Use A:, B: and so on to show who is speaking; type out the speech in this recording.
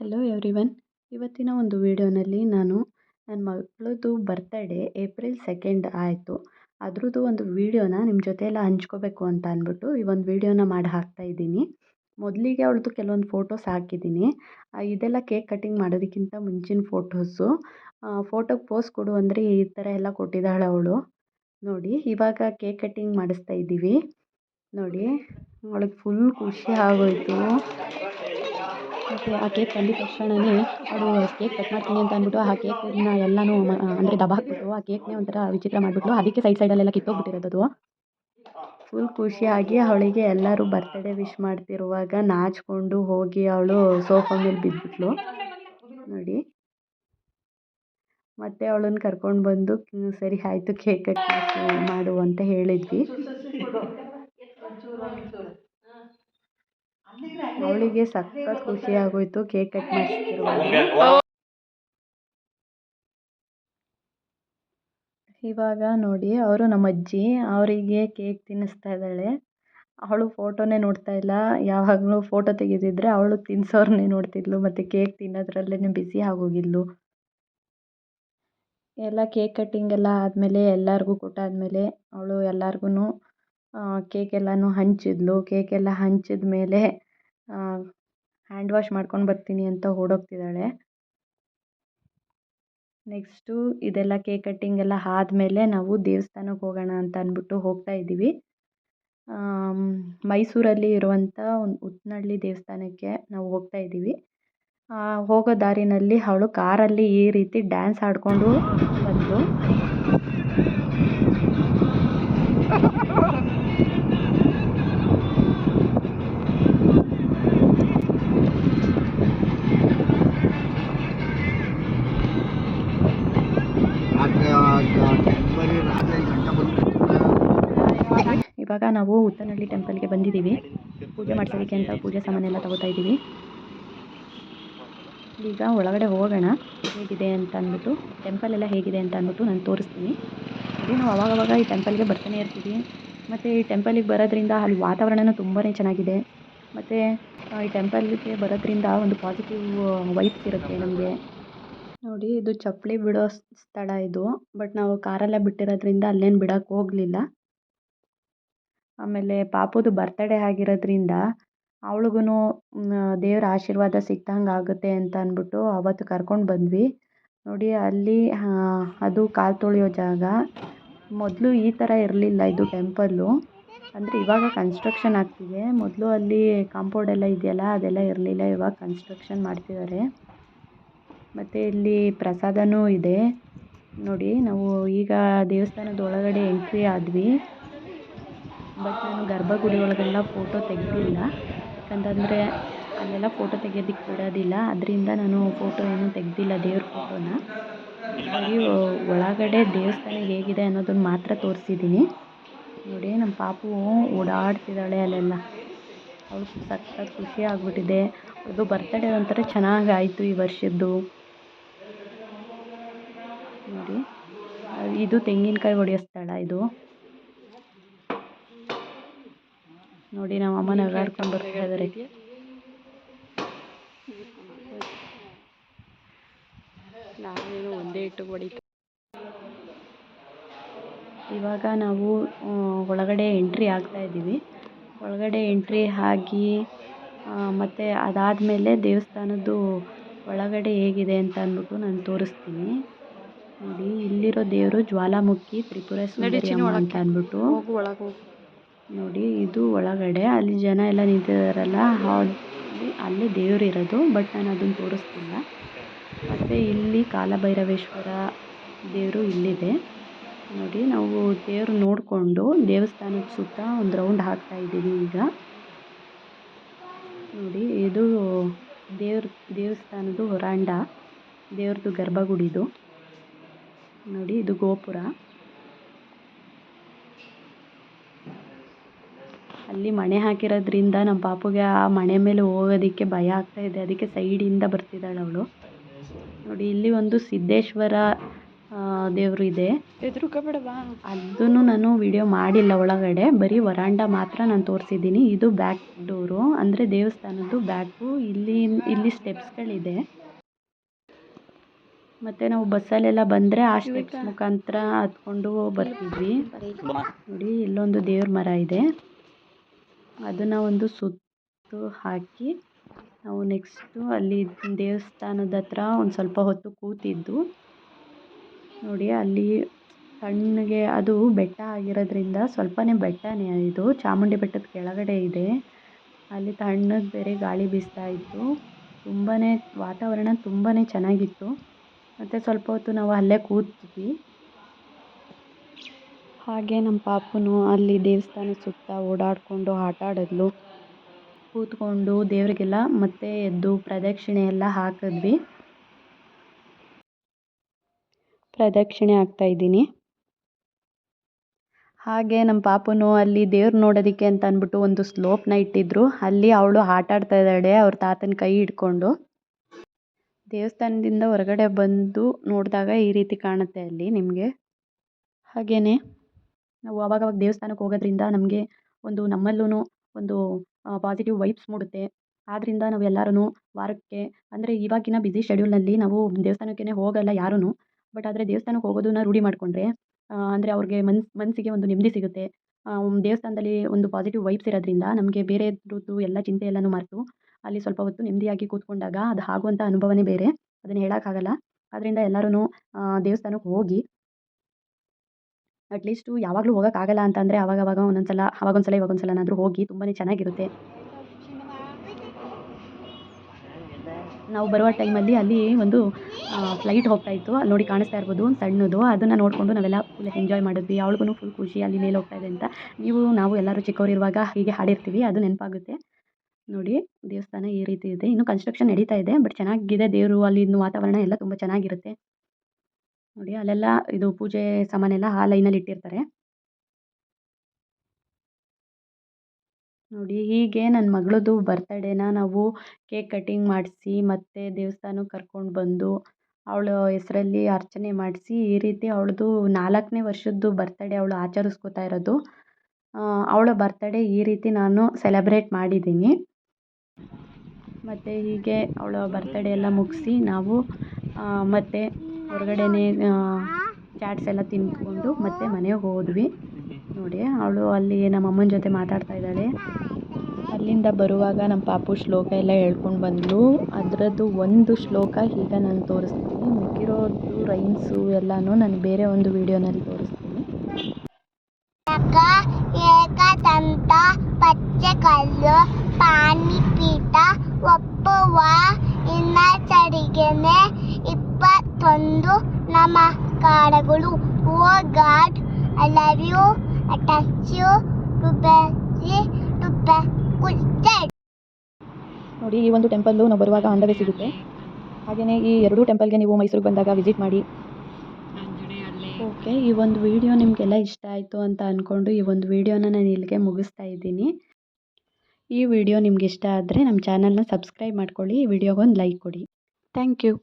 A: Hello everyone ಇವತ್ತಿನ ಒಂದು ವೀಡಿಯೋನಲ್ಲಿ ನಾನು ನನ್ನ ಮಗಳದ್ದು ಬರ್ತಡೇ ಏಪ್ರಿಲ್ ಸೆಕೆಂಡ್ ಆಯಿತು. ಅದ್ರದ್ದು ಒಂದು ವೀಡಿಯೋನ ನಿಮ್ಮ ಜೊತೆ ಎಲ್ಲ ಹಂಚ್ಕೋಬೇಕು ಅಂತ ಅಂದ್ಬಿಟ್ಟು ಈ ಒಂದು ವೀಡಿಯೋನ ಮಾಡಿ ಹಾಕ್ತಾ ಇದ್ದೀನಿ. ಮೊದಲಿಗೆ ಅವಳದ್ದು ಕೆಲವೊಂದು ಫೋಟೋಸ್ ಹಾಕಿದ್ದೀನಿ. ಇದೆಲ್ಲ ಕೇಕ್ ಕಟ್ಟಿಂಗ್ ಮಾಡೋದಕ್ಕಿಂತ ಮುಂಚಿನ ಫೋಟೋಸು ಫೋಟೋಗೆ ಪೋಸ್ ಕೊಡು ಅಂದರೆ ಈ ಥರ ಎಲ್ಲ ಕೊಟ್ಟಿದ್ದಾಳೆ ಅವಳು. ನೋಡಿ, ಇವಾಗ ಕೇಕ್ ಕಟ್ಟಿಂಗ್ ಮಾಡಿಸ್ತಾ ಇದ್ದೀವಿ. ನೋಡಿ, ಅವಳಿಗೆ ಫುಲ್ ಖುಷಿ ಆಗೋಯಿತು. ಮತ್ತು ಆ ಕೇಕ್ ತಂದಿದ ತಕ್ಷಣವೇ ಅವಳು ಕೇಕ್ ಕಟ್ ಮಾಡ್ತೀನಿ ಅಂತ ಅಂದ್ಬಿಟ್ಟು ಆ ಕೇಕನ್ನ ಎಲ್ಲನೂ ಅಂದರೆ ದಬ ಹಾಕ್ಬಿಟ್ಟು ಆ ಕೇಕ್ನೇ ಒಂಥರ ವಿಚಿತ್ರ ಮಾಡಿಬಿಟ್ಲು. ಅದಕ್ಕೆ ಸೈಡ್ ಸೈಡಲ್ಲೆಲ್ಲ ಕಿತ್ತೋಗ್ಬಿಟ್ಟಿರೋದು ಅದು. ಫುಲ್ ಖುಷಿಯಾಗಿ ಅವಳಿಗೆ ಎಲ್ಲರೂ ಬರ್ತಡೇ ವಿಶ್ ಮಾಡ್ತಿರುವಾಗ ನಾಚಿಕೊಂಡು ಹೋಗಿ ಅವಳು ಸೋಫಾ ಮೇಲೆ ಬಿದ್ದುಬಿಟ್ಲು ನೋಡಿ. ಮತ್ತೆ ಅವಳನ್ನ ಕರ್ಕೊಂಡು ಬಂದು ಸರಿ, ಆಯಿತು ಕೇಕ್ ಕಟ್ ಮಾಡು ಅಂತ ಹೇಳಿದ್ವಿ. ಅವಳಿಗೆ ಸಖತ್ ಖುಷಿ ಆಗೋಯ್ತು ಕೇಕ್ ಕಟ್ ಮಾಡಿಸ್ತಿರುವಾಗ ಇವಾಗ ನೋಡಿ, ಅವರು ನಮ್ಮ ಅಜ್ಜಿ, ಅವರಿಗೆ ಕೇಕ್ ತಿನ್ನಿಸ್ತಾ ಇದ್ದಾಳೆ. ಅವಳು ಫೋಟೋನೇ ನೋಡ್ತಾ ಇಲ್ಲ. ಯಾವಾಗಲೂ ಫೋಟೋ ತೆಗೆದಿದ್ರೆ ಅವಳು ತಿನ್ಸೋರ್ನೆ ನೋಡ್ತಿದ್ಲು, ಮತ್ತು ಕೇಕ್ ತಿನ್ನೋದ್ರಲ್ಲೇ ಬಿಸಿ ಆಗೋಗಿದ್ಲು. ಎಲ್ಲ ಕೇಕ್ ಕಟ್ಟಿಂಗ್ ಎಲ್ಲ ಆದಮೇಲೆ, ಎಲ್ಲರಿಗೂ ಕೊಟ್ಟಾದಮೇಲೆ ಅವಳು ಎಲ್ಲರಿಗೂ ಕೇಕ್ ಎಲ್ಲನೂ ಹಂಚಿದ್ಲು. ಕೇಕ್ ಎಲ್ಲ ಹಂಚಿದ ಮೇಲೆ ಹ್ಯಾಂಡ್ ವಾಶ್ ಮಾಡ್ಕೊಂಡು ಬರ್ತೀನಿ ಅಂತ ಓಡೋಗ್ತಿದ್ದಾಳೆ. ನೆಕ್ಸ್ಟು ಇದೆಲ್ಲ ಕೇಕ್ ಕಟ್ಟಿಂಗ್ ಎಲ್ಲ ಆದಮೇಲೆ ನಾವು ದೇವಸ್ಥಾನಕ್ಕೆ ಹೋಗೋಣ ಅಂತ ಅಂದ್ಬಿಟ್ಟು ಹೋಗ್ತಾ ಇದ್ದೀವಿ. ಮೈಸೂರಲ್ಲಿ ಇರುವಂಥ ಒಂದು ಉತ್ನಳ್ಳಿ ದೇವಸ್ಥಾನಕ್ಕೆ ನಾವು ಹೋಗ್ತಾ ಇದ್ದೀವಿ. ಹೋಗೋ ದಾರಿನಲ್ಲಿ ಅವಳು ಕಾರಲ್ಲಿ ಈ ರೀತಿ ಡ್ಯಾನ್ಸ್ ಆಡಿಕೊಂಡು ಬಂದಳು ಇವಾಗ ನಾವು ಉತ್ತನಹಳ್ಳಿ ಟೆಂಪಲ್ಗೆ ಬಂದಿದ್ದೀವಿ. ಪೂಜೆ ಮಾಡ್ಸೋದಕ್ಕೆ ಅಂತ ಪೂಜೆ ಸಾಮಾನೆಲ್ಲ ತಗೋತಾ ಇದ್ದೀವಿ. ಈಗ ಒಳಗಡೆ ಹೋಗೋಣ, ಹೇಗಿದೆ ಅಂತ ಅಂದ್ಬಿಟ್ಟು, ಟೆಂಪಲ್ ಎಲ್ಲ ಹೇಗಿದೆ ಅಂತ ಅಂದ್ಬಿಟ್ಟು ನಾನು ತೋರಿಸ್ತೀನಿ. ಅದೇ ನಾವು ಅವಾಗವಾಗ ಈ ಟೆಂಪಲ್ಗೆ ಬರ್ತಾನೆ ಇರ್ತೀವಿ. ಮತ್ತು ಈ ಟೆಂಪಲಿಗೆ ಬರೋದ್ರಿಂದ ಅಲ್ಲಿ ವಾತಾವರಣನೂ ತುಂಬಾ ಚೆನ್ನಾಗಿದೆ. ಮತ್ತು ಈ ಟೆಂಪಲ್ಗೆ ಬರೋದ್ರಿಂದ ಒಂದು ಪಾಸಿಟಿವ್ ವೈಬ್ಸ್ ಇರುತ್ತೆ ನಮಗೆ. ನೋಡಿ, ಇದು ಚಪ್ಪಲಿ ಬಿಡೋ ಸ್ಥಳ ಇದು. ಬಟ್ ನಾವು ಕಾರಲ್ಲೇ ಬಿಟ್ಟಿರೋದ್ರಿಂದ ಅಲ್ಲೇನು ಬಿಡೋಕ್ಕೆ ಹೋಗಲಿಲ್ಲ. ಆಮೇಲೆ ಪಾಪುದು ಬರ್ತಡೇ ಆಗಿರೋದ್ರಿಂದ ಅವ್ಳಿಗೂ ದೇವ್ರ ಆಶೀರ್ವಾದ ಸಿಕ್ದಂಗೆ ಆಗುತ್ತೆ ಅಂತ ಅಂದ್ಬಿಟ್ಟು ಅವತ್ತು ಕರ್ಕೊಂಡು ಬಂದ್ವಿ. ನೋಡಿ ಅಲ್ಲಿ ಅದು ಕಾಲು ತೊಳೆಯೋ ಜಾಗ. ಮೊದಲು ಈ ಥರ ಇರಲಿಲ್ಲ ಇದು ಟೆಂಪಲ್ಲು ಅಂದರೆ ಇವಾಗ ಕನ್ಸ್ಟ್ರಕ್ಷನ್ ಆಗ್ತಿದೆ. ಮೊದಲು ಅಲ್ಲಿ ಕಾಂಪೌಂಡ್ ಎಲ್ಲ ಇದೆಯಲ್ಲ, ಅದೆಲ್ಲ ಇರಲಿಲ್ಲ. ಇವಾಗ ಕನ್ಸ್ಟ್ರಕ್ಷನ್ ಮಾಡ್ತಿದ್ದಾರೆ ಮತ್ತು ಇಲ್ಲಿ ಪ್ರಸಾದನೂ ಇದೆ. ನೋಡಿ, ನಾವು ಈಗ ದೇವಸ್ಥಾನದ ಒಳಗಡೆ ಎಂಟ್ರಿ ಆದ್ವಿ. ಬಟ್ ನಾನು ಗರ್ಭಗುಡಿ ಒಳಗೆಲ್ಲ ಫೋಟೋ ತೆಗೆದಿಲ್ಲ. ಯಾಕಂತಂದರೆ ಅಲ್ಲೆಲ್ಲ ಫೋಟೋ ತೆಗೆಯೋದಕ್ಕೆ ಬಿಡೋದಿಲ್ಲ. ಅದರಿಂದ ನಾನು ಫೋಟೋ ಏನೂ ತೆಗೆದಿಲ್ಲ ದೇವ್ರ ಫೋಟೋನ ಹಾಗಾಗಿ ಒಳಗಡೆ ದೇವಸ್ಥಾನ ಹೇಗಿದೆ ಅನ್ನೋದನ್ನು ಮಾತ್ರ ತೋರಿಸಿದ್ದೀನಿ. ನೋಡಿ ನಮ್ಮ ಪಾಪು ಓಡಾಡ್ತಿದ್ದಾಳೆ ಅಲ್ಲೆಲ್ಲ. ಅವಳು ಸಖತ್ ಖುಷಿ ಆಗಿಬಿಟ್ಟಿದೆ. ಅದು ಬರ್ತಡೇ ಒಂಥರ ಚೆನ್ನಾಗಿ ಆಯಿತು ಈ ವರ್ಷದ್ದು. ನೋಡಿ, ಇದು ತೆಂಗಿನಕಾಯಿ ಹೊಡೆಯೋ ಸ್ಥಳ ಇದು. ನೋಡಿ ನಮ್ಮ ಅಮ್ಮ ನಗಾಡ್ಕೊಂಡು ಬರ್ತಾ ಇದ್ದಾರೆ ನಾವೇನು ಒಂದೇ ಇಟ್ಟು ಹೊಡಿತೀವಿ ಇವಾಗ ನಾವು ಒಳಗಡೆ ಎಂಟ್ರಿ ಆಗ್ತಾ ಇದ್ದೀವಿ. ಒಳಗಡೆ ಎಂಟ್ರಿ ಆಗಿ ಮತ್ತು ಅದಾದಮೇಲೆ ದೇವಸ್ಥಾನದ್ದು ಒಳಗಡೆ ಹೇಗಿದೆ ಅಂತ ಅಂದ್ಬಿಟ್ಟು ನಾನು ತೋರಿಸ್ತೀನಿ. ನೋಡಿ ಇಲ್ಲಿರೋ ದೇವರು ಜ್ವಾಲಾಮುಖಿ ತ್ರಿಪುರ ಸುಂದರಿ ಅಂತ ಅಂದ್ಬಿಟ್ಟು. ನೋಡಿ, ಇದು ಒಳಗಡೆ ಅಲ್ಲಿ ಜನ ಎಲ್ಲ ನಿಂತಿದ್ದಾರಲ್ಲ ಅಲ್ಲಿ ಅಲ್ಲಿ ದೇವ್ರು ಇರೋದು, ಬಟ್ ನಾನು ಅದನ್ನು ತೋರಿಸ್ತಿಲ್ಲ. ಮತ್ತು ಇಲ್ಲಿ ಕಾಲಭೈರವೇಶ್ವರ ದೇವರು ಇಲ್ಲಿದೆ. ನೋಡಿ, ನಾವು ದೇವ್ರು ನೋಡಿಕೊಂಡು ದೇವಸ್ಥಾನದ ಸುತ್ತ ಒಂದು ರೌಂಡ್ ಹಾಕ್ತಾ ಇದ್ದೀವಿ ಈಗ. ನೋಡಿ, ಇದು ದೇವ್ರ, ದೇವಸ್ಥಾನದ್ದು ಹೊರಾಂಡ ದೇವ್ರದ್ದು ಗರ್ಭಗುಡಿದು. ನೋಡಿ, ಇದು ಗೋಪುರ. ಅಲ್ಲಿ ಮಣೆ ಹಾಕಿರೋದ್ರಿಂದ ನಮ್ಮ ಪಾಪುಗೆ ಆ ಮಣೆ ಮೇಲೆ ಹೋಗೋದಕ್ಕೆ ಭಯ ಆಗ್ತಾ ಇದೆ. ಅದಕ್ಕೆ ಸೈಡಿಂದ ಬರ್ತಿದ್ದಾಳೆ ಅವಳು. ನೋಡಿ ಇಲ್ಲಿ ಒಂದು ಸಿದ್ದೇಶ್ವರ ದೇವರು ಇದೆ.
B: ಹೆದ್ರುಕೋಬೇಡವಾ
A: ಅದನ್ನು ನಾನು ವಿಡಿಯೋ ಮಾಡಿಲ್ಲ ಒಳಗಡೆ. ಬರೀ ವರಾಂಡ ಮಾತ್ರ ನಾನು ತೋರಿಸಿದ್ದೀನಿ. ಇದು ಬ್ಯಾಕ್ ಡೋರು ಅಂದರೆ ದೇವಸ್ಥಾನದ್ದು ಬ್ಯಾಕು ಇಲ್ಲಿ ಇಲ್ಲಿ ಸ್ಟೆಪ್ಸ್ಗಳಿದೆ ಮತ್ತು ನಾವು ಬಸ್ಸಲ್ಲೆಲ್ಲ ಬಂದರೆ ಆ ಸ್ಟೆಪ್ಸ್ ಮುಖಾಂತರ ಹತ್ಕೊಂಡು ಬರ್ತಿದ್ವಿ. ನೋಡಿ ಇಲ್ಲೊಂದು ದೇವ್ರ ಮರ ಇದೆ. ಅದನ್ನು ಒಂದು ಸುತ್ತು ಹಾಕಿ ನಾವು ನೆಕ್ಸ್ಟು ಅಲ್ಲಿ ದೇವಸ್ಥಾನದ ಹತ್ರ ಒಂದು ಸ್ವಲ್ಪ ಹೊತ್ತು ಕೂತಿದ್ದು, ನೋಡಿ ಅಲ್ಲಿ ತಣ್ಣಗೆ ಅದು ಬೆಟ್ಟ ಆಗಿರೋದ್ರಿಂದ ಸ್ವಲ್ಪನೇ ಬೆಟ್ಟನೇ ಇದು, ಚಾಮುಂಡಿ ಬೆಟ್ಟದ ಕೆಳಗಡೆ ಇದೆ. ಅಲ್ಲಿ ತಣ್ಣಗೆ ಬೇರೆ ಗಾಳಿ ಬೀಸ್ತಾ ಇತ್ತು. ತುಂಬಾ ವಾತಾವರಣ ತುಂಬಾ ಚೆನ್ನಾಗಿತ್ತು. ಮತ್ತು ಸ್ವಲ್ಪ ಹೊತ್ತು ನಾವು ಅಲ್ಲೇ ಕೂತ್ವಿ ಹಾಗೆ ನಮ್ಮ ಪಾಪುನು ಅಲ್ಲಿ ದೇವಸ್ಥಾನದ ಸುತ್ತ ಓಡಾಡಿಕೊಂಡು ಆಟ ಆಡಿದ್ಲು. ಕೂತ್ಕೊಂಡು ದೇವರಿಗೆಲ್ಲ ಮತ್ತೆ ಎದ್ದು ಪ್ರದಕ್ಷಿಣೆ ಎಲ್ಲ ಹಾಕಿದ್ವಿ. ಪ್ರದಕ್ಷಿಣೆ ಇದ್ದೀನಿ. ಹಾಗೆ ನಮ್ಮ ಪಾಪುನು ಅಲ್ಲಿ ದೇವ್ರು ನೋಡೋದಕ್ಕೆ ಅಂತ ಅಂದ್ಬಿಟ್ಟು ಒಂದು ಸ್ಲೋಪ್ನ ಇಟ್ಟಿದ್ರು. ಅಲ್ಲಿ ಅವಳು ಆಟ ಆಡ್ತಾ ಇದ್ದಾಳೆ, ಅವ್ರ ತಾತನ ಕೈ ಹಿಡ್ಕೊಂಡು. ದೇವಸ್ಥಾನದಿಂದ ಹೊರಗಡೆ ಬಂದು ನೋಡಿದಾಗ ಈ ರೀತಿ ಕಾಣುತ್ತೆ ಅಲ್ಲಿ ನಿಮಗೆ? ಹಾಗೆಯೇ ನಾವು ಅವಾಗವಾಗ ದೇವಸ್ಥಾನಕ್ಕೆ ಹೋಗೋದ್ರಿಂದ ನಮಗೆ ಒಂದು ನಮ್ಮಲ್ಲೂ ಒಂದು ಪಾಸಿಟಿವ್ ವೈಬ್ಸ್ ಮೂಡುತ್ತೆ. ಆದ್ದರಿಂದ ನಾವು ಎಲ್ಲರೂ ವಾರಕ್ಕೆ, ಅಂದರೆ ಇವಾಗಿನ ಬ್ಯುಸಿ ಶೆಡ್ಯೂಲ್ನಲ್ಲಿ ನಾವು ದೇವಸ್ಥಾನಕ್ಕೇ ಹೋಗಲ್ಲ ಯಾರೂ ಬಟ್ ಆದರೆ ದೇವಸ್ಥಾನಕ್ಕೆ ಹೋಗೋದನ್ನ ರೂಢಿ ಮಾಡಿಕೊಂಡ್ರೆ ಅಂದರೆ ಅವ್ರಿಗೆ ಮನ್ಸು ಮನಸ್ಸಿಗೆ ಒಂದು ನೆಮ್ಮದಿ ಸಿಗುತ್ತೆ. ದೇವಸ್ಥಾನದಲ್ಲಿ ಒಂದು ಪಾಸಿಟಿವ್ ವೈಬ್ಸ್ ಇರೋದ್ರಿಂದ ನಮಗೆ ಬೇರೆದ್ದು ಎಲ್ಲ ಚಿಂತೆ ಎಲ್ಲನೂ ಮರೆತು ಅಲ್ಲಿ ಸ್ವಲ್ಪ ಹೊತ್ತು ನೆಮ್ಮದಿಯಾಗಿ ಕೂತ್ಕೊಂಡಾಗ ಅದು ಆಗುವಂಥ ಅನುಭವನೇ ಬೇರೆ, ಅದನ್ನು ಹೇಳೋಕ್ಕಾಗಲ್ಲ. ಆದ್ದರಿಂದ ಎಲ್ಲರೂ ದೇವಸ್ಥಾನಕ್ಕೆ ಹೋಗಿ ಅಟ್ಲೀಸ್ಟು ಯಾವಾಗಲೂ ಹೋಗೋಕ್ಕಾಗಲ್ಲ ಅಂತಂದರೆ ಅವಾಗವಾಗ ಒಂದೊಂದು ಸಲ ಅವಾಗೊಂದು ಸಲ ಇವಾಗೊಂದು ಸಲನಾದರೂ ಹೋಗಿ ತುಂಬಾ ಚೆನ್ನಾಗಿರುತ್ತೆ. ನಾವು ಬರುವ ಟೈಮಲ್ಲಿ ಅಲ್ಲಿ ಒಂದು ಫ್ಲೈಟ್ ಹೋಗ್ತಾ ಇತ್ತು. ಅಲ್ಲಿ ನೋಡಿ ಕಾಣಿಸ್ತಾ ಇರ್ಬೋದು, ಸಣ್ಣದು. ಅದನ್ನು ನೋಡಿಕೊಂಡು ನಾವೆಲ್ಲ ಫುಲ್ ಎಂಜಾಯ್ ಮಾಡಿದ್ವಿ. ಅವಳಿಗೂ ಫುಲ್ ಖುಷಿ ಅಲ್ಲಿ ಮೇಲೆ ಹೋಗ್ತಾ ಇದೆ ಅಂತ. ನೀವು, ನಾವು ಎಲ್ಲರೂ ಚಿಕ್ಕವರಿರುವಾಗ ಹೀಗೆ ಹಾಡಿರ್ತೀವಿ. ಅದು ನೆನಪಾಗುತ್ತೆ. ನೋಡಿ, ದೇವಸ್ಥಾನ ಈ ರೀತಿ ಇದೆ. ಇನ್ನು ಕನ್ಸ್ಟ್ರಕ್ಷನ್ ನಡೀತಾ ಇದೆ ಬಟ್ ಚೆನ್ನಾಗಿದೆ ದೇವರು, ಅಲ್ಲಿನ ವಾತಾವರಣ ಎಲ್ಲ ತುಂಬ ಚೆನ್ನಾಗಿರುತ್ತೆ. ನೋಡಿ ಅಲ್ಲೆಲ್ಲ ಇದು ಪೂಜೆ ಸಾಮಾನೆಲ್ಲ ಆ ಲೈನಲ್ಲಿ ಇಟ್ಟಿರ್ತಾರೆ. ನೋಡಿ ಹೀಗೆ ನನ್ನ ಮಗಳದ್ದು ಬರ್ತಡೇನ ನಾವು ಕೇಕ್ ಕಟ್ಟಿಂಗ್ ಮಾಡಿಸಿ ಮತ್ತು ದೇವಸ್ಥಾನಕ್ಕೆ ಕರ್ಕೊಂಡು ಬಂದು ಅವಳ ಹೆಸರಲ್ಲಿ ಅರ್ಚನೆ ಮಾಡಿಸಿ ಈ ರೀತಿ ಅವಳದು ನಾಲ್ಕನೇ ವರ್ಷದ್ದು ಬರ್ತಡೇ ಅವಳು ಆಚರಿಸ್ಕೋತಾ ಇರೋದು. ಅವಳ ಬರ್ತಡೇ ಈ ರೀತಿ ನಾನು ಸೆಲೆಬ್ರೇಟ್ ಮಾಡಿದ್ದೀನಿ. ಮತ್ತು ಹೀಗೆ ಅವಳ ಬರ್ತಡೇ ಎಲ್ಲ ಮುಗಿಸಿ ನಾವು ಮತ್ತು ಹೊರಗಡೆನೇ ಚಾಟ್ಸ್ ಎಲ್ಲ ತಿಂದ್ಕೊಂಡು ಮತ್ತೆ ಮನೆಗೆ ಹೋದ್ವಿ. ನೋಡಿ, ಅವಳು ಅಲ್ಲಿ ನಮ್ಮ ಅಮ್ಮನ ಜೊತೆ ಮಾತಾಡ್ತಾ ಇದ್ದಾಳೆ. ಅಲ್ಲಿಂದ ಬರುವಾಗ ನಮ್ಮ ಪಾಪು ಶ್ಲೋಕ ಎಲ್ಲ ಹೇಳ್ಕೊಂಡು ಬಂದಳು ಅದರದ್ದು ಒಂದು ಶ್ಲೋಕ ಈಗ ನಾನು ತೋರಿಸ್ತೀನಿ. ಮಿಕ್ಕಿರೋದು ರೈಮ್ಸು ಎಲ್ಲನೂ ನಾನು ಬೇರೆ ಒಂದು ವಿಡಿಯೋನಲ್ಲಿ ತೋರಿಸ್ತೀನಿ.
C: ಏಕದಂತ, ಪಚ್ಚೆಕಲ್ಲು ಇನ್ನ ಒಪ್ಪುವ ಇನ್ನಚರಿಗೆನೆ ನಮ್ಮ ನಮಸ್ಕಾರಗಳು ಓ God I love you I touch you too too
A: ನೋಡಿ ಈ ಒಂದು ಟೆಂಪಲ್ಲು ನಾವು ಬರುವಾಗ ಅಂದವೇ ಸಿಗುತ್ತೆ. ಹಾಗೆಯೇ ಈ ಎರಡೂ ಟೆಂಪಲ್ಗೆ ನೀವು ಮೈಸೂರಿಗೆ ಬಂದಾಗ ವಿಸಿಟ್ ಮಾಡಿ. ಓಕೆ ಈ ಒಂದು ವಿಡಿಯೋ ನಿಮಗೆಲ್ಲ ಇಷ್ಟ ಆಯಿತು ಅಂತ ಅಂದ್ಕೊಂಡು ಈ ಒಂದು ವಿಡಿಯೋನ ನಾನು ಇಲ್ಲಿಗೆ ಮುಗಿಸ್ತಾ ಇದ್ದೀನಿ. ಈ ವಿಡಿಯೋ ನಿಮ್ಗೆ ಇಷ್ಟ ಆದರೆ ನಮ್ಮ ಚಾನಲ್ನ ಸಬ್ಸ್ಕ್ರೈಬ್ ಮಾಡ್ಕೊಳ್ಳಿ ಈ ವಿಡಿಯೋಗೊಂದು ಲೈಕ್ ಕೊಡಿ. Thank you.